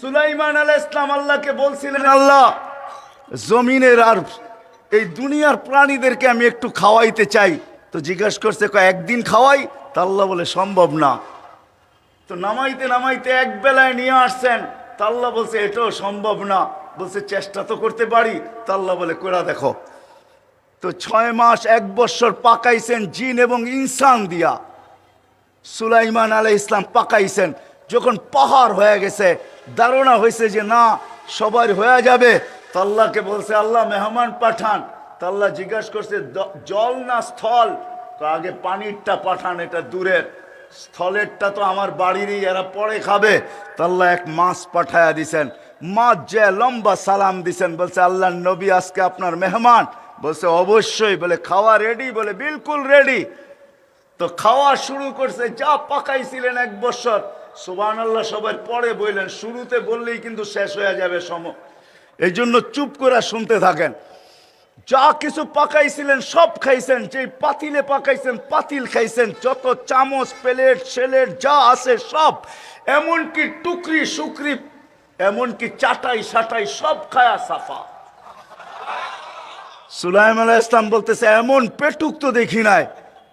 সুলাইমান আলাহ ইসলাম আল্লাহকে বলছিলেন, আল্লাহ, জমিনের আর এই দুনিয়ার প্রাণীদেরকে আমি একটু খাওয়াইতে চাই। তো জিজ্ঞাসা করছে একদিন খাওয়াই? তা আল্লাহ বলে, সম্ভব না। তো নামাইতে নামাইতে এক বেলায় নিয়ে আসছেন। তা আল্লাহ বলছে, এটাও সম্ভব না। বলছে, চেষ্টা তো করতে পারি। তা আল্লাহ বলে কোরা দেখো। তো ছয় মাস, এক বৎসর পাকাইছেন জিন এবং ইনসান দিয়া। সুলাইমান আলাই ইসলাম পাকাইছেন। যখন পাহাড় হয়ে গেছে ধারণা হয়েছে যে না, সবার হয়ে যাবে। তো আল্লাহকে বলছে, আল্লাহ মেহমান পাঠান। তো আল্লাহ জিজ্ঞাসা করছে জল না স্থল? তো আগে পানিরটা পাঠান, এটা দূরের। স্থলেরটা তো আমার বাড়িরই, এরা পরে খাবে। তো আল্লাহ এক মাছ পাঠায়া দিছেন। মাছ যে লম্বা সালাম দিছেন, বলছে আল্লাহ নবী আজকে আপনার মেহমান। বলছে, অবশ্যই। বলে, খাওয়া রেডি বলে, বিলকুল রেডি তো খাওয়া শুরু করছে, যা পাকাইছিলেন এক বছর। সুবান আল্লাহ সবার পরে বললেন, শুরুতে বললেই কিন্তু শেষ হয়ে যাবে সম। এই জন্য চুপ করে শুনতে থাকেন। যা কিছু পাকাইছিলেন, সব খাইছেন, যেই পাতিলে পাকাইছেন, পাতিল খাইছেন, যত চামচ, প্লেট সেলেট যা আছে সব, এমনকি টুকরি, সুকরি, এমনকি চাটাই, সাটাই, সব খায়া সাফা। সুলাইম আলাহ ইসলাম বলতেছে, এমন পেটুক তো দেখি নাই।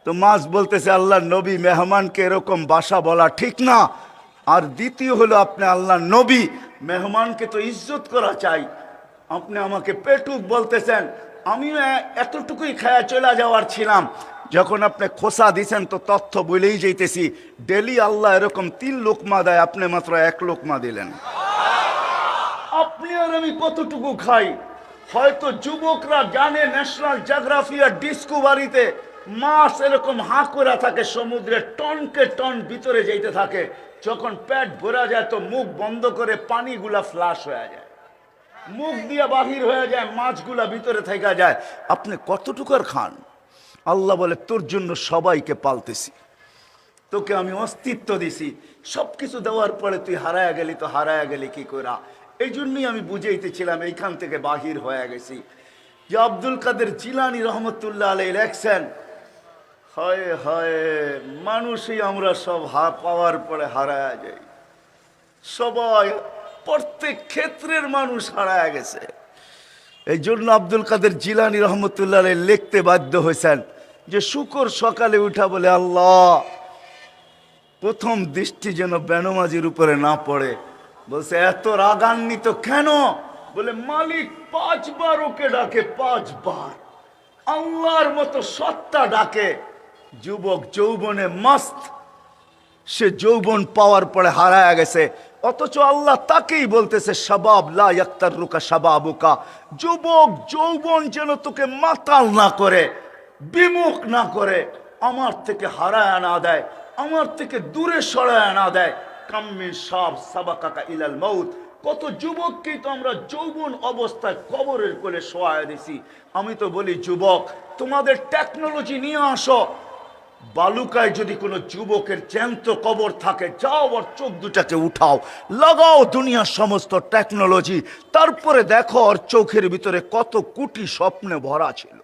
তো মাছ বলতেছে আল্লাহ নবী মেহমানকে এরকম বাসা বলা ঠিক না। আর দ্বিতীয় হলো আপনি আল্লাহ নবী, মেহমানকে তো ইজ্জত করা চাই। আপনি আমাকে পেটুক বলতেছেন, আমিও এতটুকুই খায়া চলে যাওয়ার ছিলাম। যখন আপনি খোসা দিছেন তো তথ্য বলেই যেতেছি ডেলি আল্লাহ এরকম তিন লোকমা দেয়, আপনি মাত্র এক লোকমা দিলেন। আপনি আর আমি কতটুকু খাই? হয়তো যুবকরা জানে ন্যাশনাল জিওগ্রাফি আর ডিসকভারিতে মাছ এরকম হাঁ করে থাকে সমুদ্রে টনকে টন ভিতরে যেতে থাকে। যখন পেট ভরা যায়, তো মুখ বন্ধ করে পানিগুলা ফ্লাশ হয়ে যায়। মুখ দিয়ে বাহির হয়ে যায়, মাছগুলা ভিতরে থেকে যায়। আপনি কতটুকুর খান? আল্লাহ বলে, তোর জন্য সবাইকে পালতেছি। তোকে আমি অস্তিত্ব দিছি। সব কিছু দেওয়ার পরে তুই হারায়া গেলি, তো হারায়া গেলি কি করা এই জন্যই আমি বুঝাইতেছিলাম, এইখান থেকে বাহির হয়ে গেছি। যে আব্দুল কাদের জিলানি রহমতুল্লাহ আলাই লেখছেন হয় হয়, মানুষই আমরা সব হা পাওয়ার পরে হারায়া যাই। সবাই প্রত্যেক ক্ষেত্রের মানুষ হারায়া গেছে। এই জন্য আব্দুল কাদের জিলানি রহমতুল্লাহ লিখতে বাধ্য হয়েছেন যে, শুকর সকালে উঠা বলে, আল্লাহ, প্রথম দৃষ্টি যেন বেনমাজির উপরে না পড়ে। বলছে, এত রাগান্বিত কেন? বলে, মালিক পাঁচবার ওকে ডাকে, পাঁচবার। আল্লাহর মতো সত্তা ডাকে যুবক যৌবনে মস্ত সে যৌবন পাওয়ার পরে হারায় গেছে। অথচ আল্লাহ তাকেই বলতেছে, শাবাব লা ইয়াক্তার রুকা শাবাবুকা। যুবক যৌবন যেন তোকে মাতাল না করে, বিমুখ না করে, আমার থেকে হারায় না দেয়, আমার থেকে দূরে সরায় না দেয়। কাম্মির সব সাবাকাকা ইলাল মৌত কত যুবককেই তো আমরা যৌবন অবস্থায় কবরের কোলে শোয়া দিছি। আমি তো বলি, যুবক, তোমাদের টেকনোলজি নিয়ে আসো। বালুকায় যদি কোনো যুবকের চ্যান্ত কবর থাকে, যাও ওর চোখ দুটাকে উঠাও, লাগাও দুনিয়ার সমস্ত টেকনোলজি তারপরে দেখো ওর চোখের ভিতরে কত কুটি স্বপ্নে ভরা ছিল।